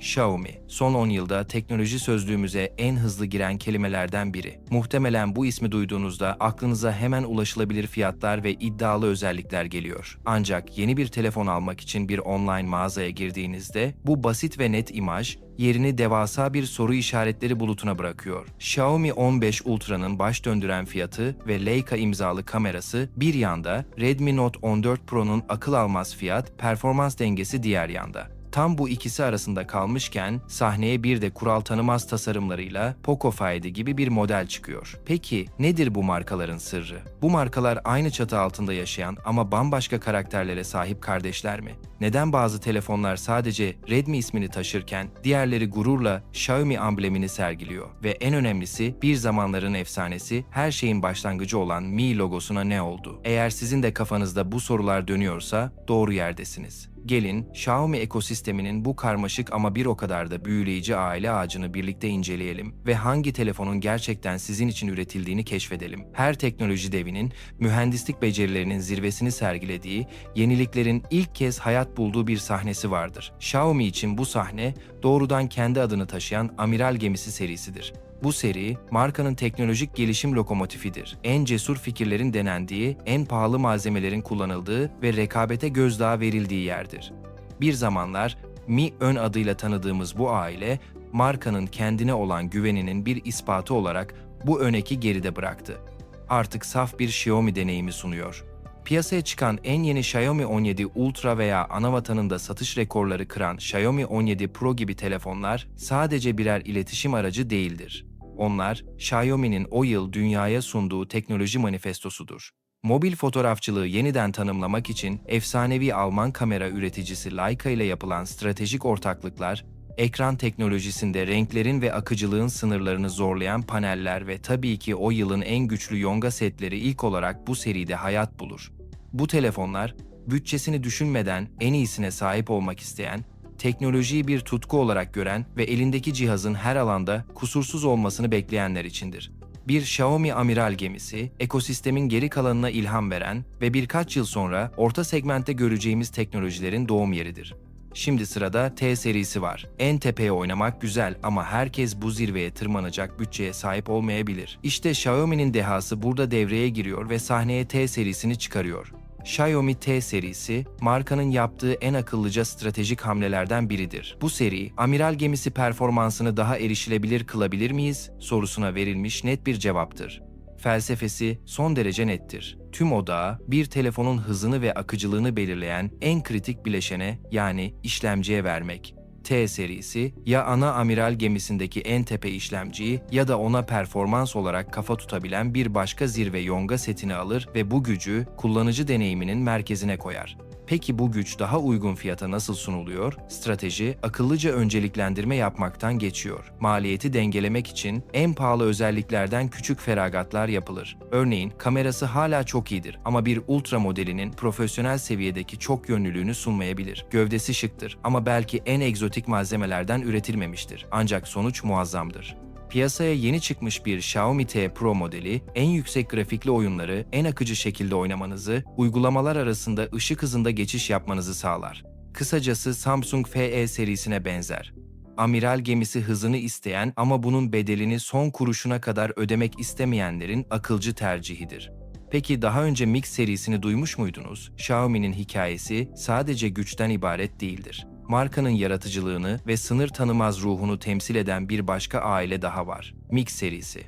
Xiaomi, son 10 yılda teknoloji sözlüğümüze en hızlı giren kelimelerden biri. Muhtemelen bu ismi duyduğunuzda aklınıza hemen ulaşılabilir fiyatlar ve iddialı özellikler geliyor. Ancak yeni bir telefon almak için bir online mağazaya girdiğinizde bu basit ve net imaj yerini devasa bir soru işaretleri bulutuna bırakıyor. Xiaomi 15 Ultra'nın baş döndüren fiyatı ve Leica imzalı kamerası bir yanda, Redmi Note 14 Pro'nun akıl almaz fiyat, performans dengesi diğer yanda. Tam bu ikisi arasında kalmışken sahneye bir de kural tanımaz tasarımlarıyla Poco Five gibi bir model çıkıyor. Peki nedir bu markaların sırrı? Bu markalar aynı çatı altında yaşayan ama bambaşka karakterlere sahip kardeşler mi? Neden bazı telefonlar sadece Redmi ismini taşırken diğerleri gururla Xiaomi amblemini sergiliyor? Ve en önemlisi bir zamanların efsanesi her şeyin başlangıcı olan Mi logosuna ne oldu? Eğer sizin de kafanızda bu sorular dönüyorsa doğru yerdesiniz. Gelin Xiaomi ekosisteminin bu karmaşık ama bir o kadar da büyüleyici aile ağacını birlikte inceleyelim ve hangi telefonun gerçekten sizin için üretildiğini keşfedelim. Her teknoloji devinin mühendislik becerilerinin zirvesini sergilediği, yeniliklerin ilk kez hayat bulduğu bir sahnesi vardır. Xiaomi için bu sahne doğrudan kendi adını taşıyan Amiral Gemisi serisidir. Bu seri, markanın teknolojik gelişim lokomotifidir. En cesur fikirlerin denendiği, en pahalı malzemelerin kullanıldığı ve rekabete gözdağı verildiği yerdir. Bir zamanlar Mi ön adıyla tanıdığımız bu aile, markanın kendine olan güveninin bir ispatı olarak bu öneki geride bıraktı. Artık saf bir Xiaomi deneyimi sunuyor. Piyasaya çıkan en yeni Xiaomi 17 Ultra veya anavatanında satış rekorları kıran Xiaomi 17 Pro gibi telefonlar sadece birer iletişim aracı değildir. Onlar, Xiaomi'nin o yıl dünyaya sunduğu teknoloji manifestosudur. Mobil fotoğrafçılığı yeniden tanımlamak için efsanevi Alman kamera üreticisi Leica ile yapılan stratejik ortaklıklar, ekran teknolojisinde renklerin ve akıcılığın sınırlarını zorlayan paneller ve tabii ki o yılın en güçlü yonga setleri ilk olarak bu seride hayat bulur. Bu telefonlar, bütçesini düşünmeden en iyisine sahip olmak isteyen, teknolojiyi bir tutku olarak gören ve elindeki cihazın her alanda kusursuz olmasını bekleyenler içindir. Bir Xiaomi amiral gemisi, ekosistemin geri kalanına ilham veren ve birkaç yıl sonra orta segmentte göreceğimiz teknolojilerin doğum yeridir. Şimdi sırada T serisi var. En tepeye oynamak güzel ama herkes bu zirveye tırmanacak bütçeye sahip olmayabilir. İşte Xiaomi'nin dehası burada devreye giriyor ve sahneye T serisini çıkarıyor. Xiaomi T serisi, markanın yaptığı en akıllıca stratejik hamlelerden biridir. Bu seri, amiral gemisi performansını daha erişilebilir kılabilir miyiz sorusuna verilmiş net bir cevaptır. Felsefesi son derece nettir. Tüm odağı bir telefonun hızını ve akıcılığını belirleyen en kritik bileşene yani işlemciye vermek. T serisi ya ana amiral gemisindeki en tepe işlemciyi ya da ona performans olarak kafa tutabilen bir başka zirve yonga setini alır ve bu gücü kullanıcı deneyiminin merkezine koyar. Peki bu güç daha uygun fiyata nasıl sunuluyor? Strateji, akıllıca önceliklendirme yapmaktan geçiyor. Maliyeti dengelemek için en pahalı özelliklerden küçük feragatlar yapılır. Örneğin kamerası hala çok iyidir ama bir ultra modelinin profesyonel seviyedeki çok yönlülüğünü sunmayabilir. Gövdesi şıktır ama belki en egzotik malzemelerden üretilmemiştir. Ancak sonuç muazzamdır. Piyasaya yeni çıkmış bir Xiaomi T Pro modeli, en yüksek grafikli oyunları en akıcı şekilde oynamanızı, uygulamalar arasında ışık hızında geçiş yapmanızı sağlar. Kısacası Samsung FE serisine benzer. Amiral gemisi hızını isteyen ama bunun bedelini son kuruşuna kadar ödemek istemeyenlerin akılcı tercihidir. Peki daha önce Mix serisini duymuş muydunuz? Xiaomi'nin hikayesi sadece güçten ibaret değildir markanın yaratıcılığını ve sınır tanımaz ruhunu temsil eden bir başka aile daha var. Mix serisi.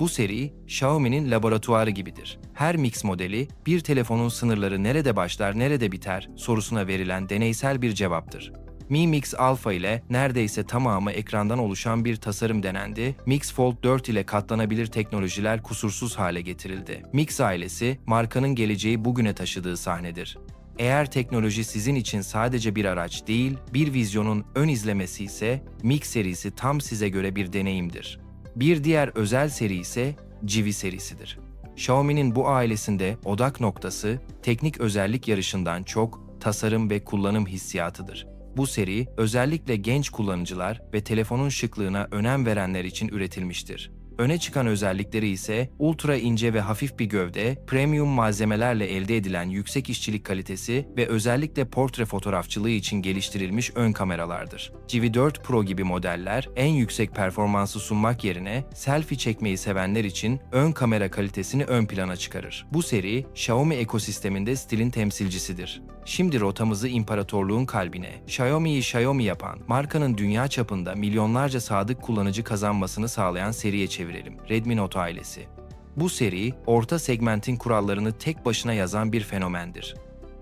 Bu seri, Xiaomi'nin laboratuvarı gibidir. Her Mix modeli, bir telefonun sınırları nerede başlar, nerede biter sorusuna verilen deneysel bir cevaptır. Mi Mix Alpha ile neredeyse tamamı ekrandan oluşan bir tasarım denendi. Mix Fold 4 ile katlanabilir teknolojiler kusursuz hale getirildi. Mix ailesi, markanın geleceği bugüne taşıdığı sahnedir. Eğer teknoloji sizin için sadece bir araç değil, bir vizyonun ön izlemesi ise Mix serisi tam size göre bir deneyimdir. Bir diğer özel seri ise Civi serisidir. Xiaomi'nin bu ailesinde odak noktası teknik özellik yarışından çok tasarım ve kullanım hissiyatıdır. Bu seri özellikle genç kullanıcılar ve telefonun şıklığına önem verenler için üretilmiştir. Öne çıkan özellikleri ise ultra ince ve hafif bir gövde, premium malzemelerle elde edilen yüksek işçilik kalitesi ve özellikle portre fotoğrafçılığı için geliştirilmiş ön kameralardır. GV4 Pro gibi modeller en yüksek performansı sunmak yerine selfie çekmeyi sevenler için ön kamera kalitesini ön plana çıkarır. Bu seri Xiaomi ekosisteminde stilin temsilcisidir. Şimdi rotamızı imparatorluğun kalbine, Xiaomi'yi Xiaomi yapan, markanın dünya çapında milyonlarca sadık kullanıcı kazanmasını sağlayan seriye çevirelim. Redmi Note ailesi. Bu seri, orta segmentin kurallarını tek başına yazan bir fenomendir.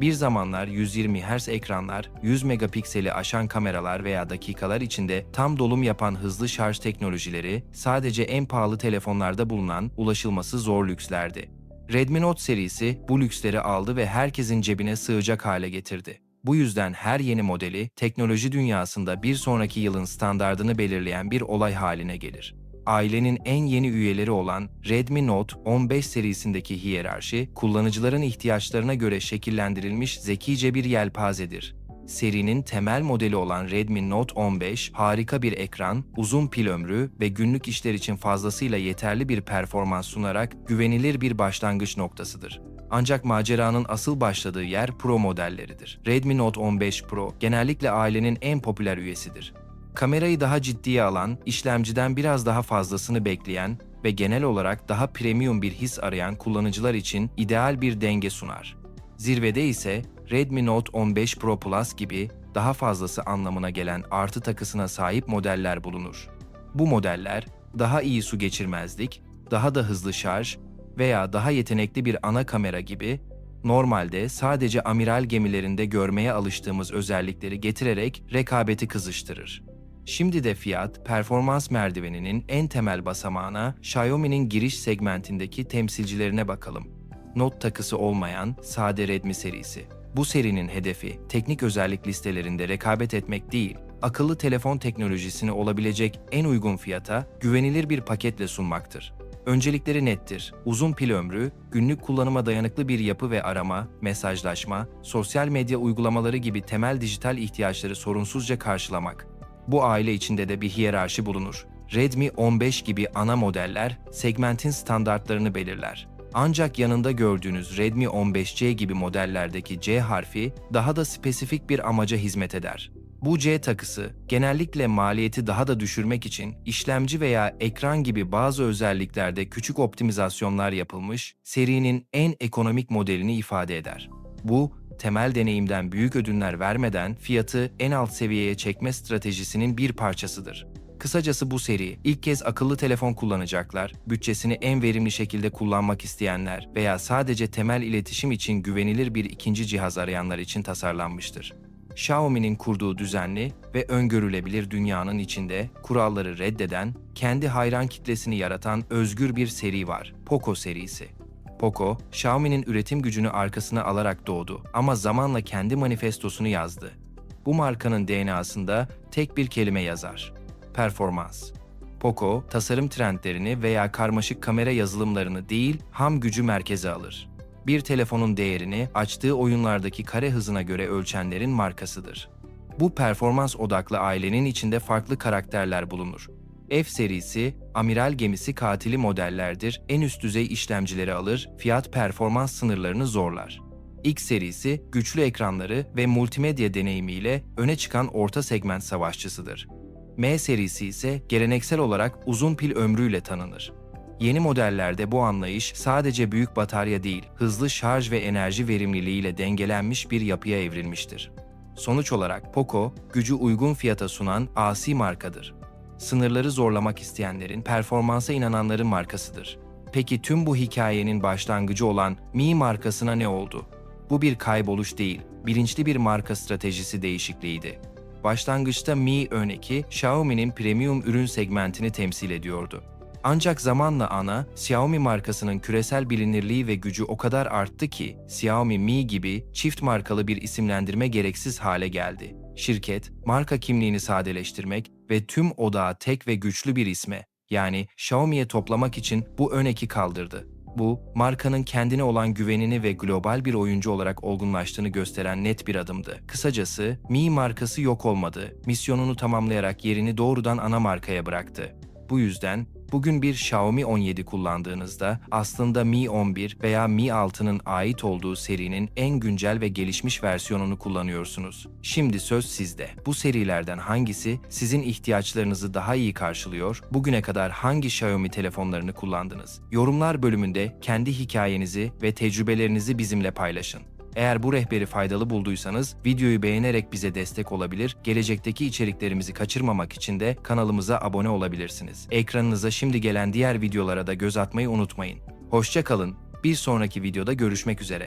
Bir zamanlar 120 Hz ekranlar, 100 megapikseli aşan kameralar veya dakikalar içinde tam dolum yapan hızlı şarj teknolojileri sadece en pahalı telefonlarda bulunan ulaşılması zor lükslerdi. Redmi Note serisi bu lüksleri aldı ve herkesin cebine sığacak hale getirdi. Bu yüzden her yeni modeli teknoloji dünyasında bir sonraki yılın standardını belirleyen bir olay haline gelir. Ailenin en yeni üyeleri olan Redmi Note 15 serisindeki hiyerarşi, kullanıcıların ihtiyaçlarına göre şekillendirilmiş zekice bir yelpazedir. Serinin temel modeli olan Redmi Note 15, harika bir ekran, uzun pil ömrü ve günlük işler için fazlasıyla yeterli bir performans sunarak güvenilir bir başlangıç noktasıdır. Ancak maceranın asıl başladığı yer Pro modelleridir. Redmi Note 15 Pro genellikle ailenin en popüler üyesidir. Kamerayı daha ciddiye alan, işlemciden biraz daha fazlasını bekleyen ve genel olarak daha premium bir his arayan kullanıcılar için ideal bir denge sunar. Zirvede ise Redmi Note 15 Pro Plus gibi daha fazlası anlamına gelen artı takısına sahip modeller bulunur. Bu modeller daha iyi su geçirmezlik, daha da hızlı şarj veya daha yetenekli bir ana kamera gibi normalde sadece amiral gemilerinde görmeye alıştığımız özellikleri getirerek rekabeti kızıştırır. Şimdi de fiyat, performans merdiveninin en temel basamağına Xiaomi'nin giriş segmentindeki temsilcilerine bakalım. Not takısı olmayan sade Redmi serisi. Bu serinin hedefi teknik özellik listelerinde rekabet etmek değil, akıllı telefon teknolojisini olabilecek en uygun fiyata güvenilir bir paketle sunmaktır. Öncelikleri nettir. Uzun pil ömrü, günlük kullanıma dayanıklı bir yapı ve arama, mesajlaşma, sosyal medya uygulamaları gibi temel dijital ihtiyaçları sorunsuzca karşılamak. Bu aile içinde de bir hiyerarşi bulunur. Redmi 15 gibi ana modeller segmentin standartlarını belirler. Ancak yanında gördüğünüz Redmi 15C gibi modellerdeki C harfi daha da spesifik bir amaca hizmet eder. Bu C takısı genellikle maliyeti daha da düşürmek için işlemci veya ekran gibi bazı özelliklerde küçük optimizasyonlar yapılmış serinin en ekonomik modelini ifade eder. Bu temel deneyimden büyük ödünler vermeden fiyatı en alt seviyeye çekme stratejisinin bir parçasıdır. Kısacası bu seri ilk kez akıllı telefon kullanacaklar, bütçesini en verimli şekilde kullanmak isteyenler veya sadece temel iletişim için güvenilir bir ikinci cihaz arayanlar için tasarlanmıştır. Xiaomi'nin kurduğu düzenli ve öngörülebilir dünyanın içinde kuralları reddeden, kendi hayran kitlesini yaratan özgür bir seri var. Poco serisi. Poco, Xiaomi'nin üretim gücünü arkasına alarak doğdu ama zamanla kendi manifestosunu yazdı. Bu markanın DNA'sında tek bir kelime yazar. Performans. Poco, tasarım trendlerini veya karmaşık kamera yazılımlarını değil, ham gücü merkeze alır. Bir telefonun değerini açtığı oyunlardaki kare hızına göre ölçenlerin markasıdır. Bu performans odaklı ailenin içinde farklı karakterler bulunur. F serisi, amiral gemisi katili modellerdir, en üst düzey işlemcileri alır, fiyat performans sınırlarını zorlar. X serisi, güçlü ekranları ve multimedya deneyimiyle öne çıkan orta segment savaşçısıdır. M serisi ise geleneksel olarak uzun pil ömrüyle tanınır. Yeni modellerde bu anlayış sadece büyük batarya değil, hızlı şarj ve enerji verimliliğiyle dengelenmiş bir yapıya evrilmiştir. Sonuç olarak Poco, gücü uygun fiyata sunan asi markadır. Sınırları zorlamak isteyenlerin, performansa inananların markasıdır. Peki tüm bu hikayenin başlangıcı olan Mi markasına ne oldu? Bu bir kayboluş değil, bilinçli bir marka stratejisi değişikliğiydi. Başlangıçta Mi örneği Xiaomi'nin premium ürün segmentini temsil ediyordu. Ancak zamanla ana, Xiaomi markasının küresel bilinirliği ve gücü o kadar arttı ki Xiaomi Mi gibi çift markalı bir isimlendirme gereksiz hale geldi. Şirket, marka kimliğini sadeleştirmek ve tüm odağı tek ve güçlü bir isme, yani Xiaomi'ye toplamak için bu ön eki kaldırdı. Bu, markanın kendine olan güvenini ve global bir oyuncu olarak olgunlaştığını gösteren net bir adımdı. Kısacası, Mi markası yok olmadı, misyonunu tamamlayarak yerini doğrudan ana markaya bıraktı. Bu yüzden bugün bir Xiaomi 17 kullandığınızda aslında Mi 11 veya Mi 6'nın ait olduğu serinin en güncel ve gelişmiş versiyonunu kullanıyorsunuz. Şimdi söz sizde. Bu serilerden hangisi sizin ihtiyaçlarınızı daha iyi karşılıyor? Bugüne kadar hangi Xiaomi telefonlarını kullandınız? Yorumlar bölümünde kendi hikayenizi ve tecrübelerinizi bizimle paylaşın. Eğer bu rehberi faydalı bulduysanız videoyu beğenerek bize destek olabilir, gelecekteki içeriklerimizi kaçırmamak için de kanalımıza abone olabilirsiniz. Ekranınıza şimdi gelen diğer videolara da göz atmayı unutmayın. Hoşça kalın. Bir sonraki videoda görüşmek üzere.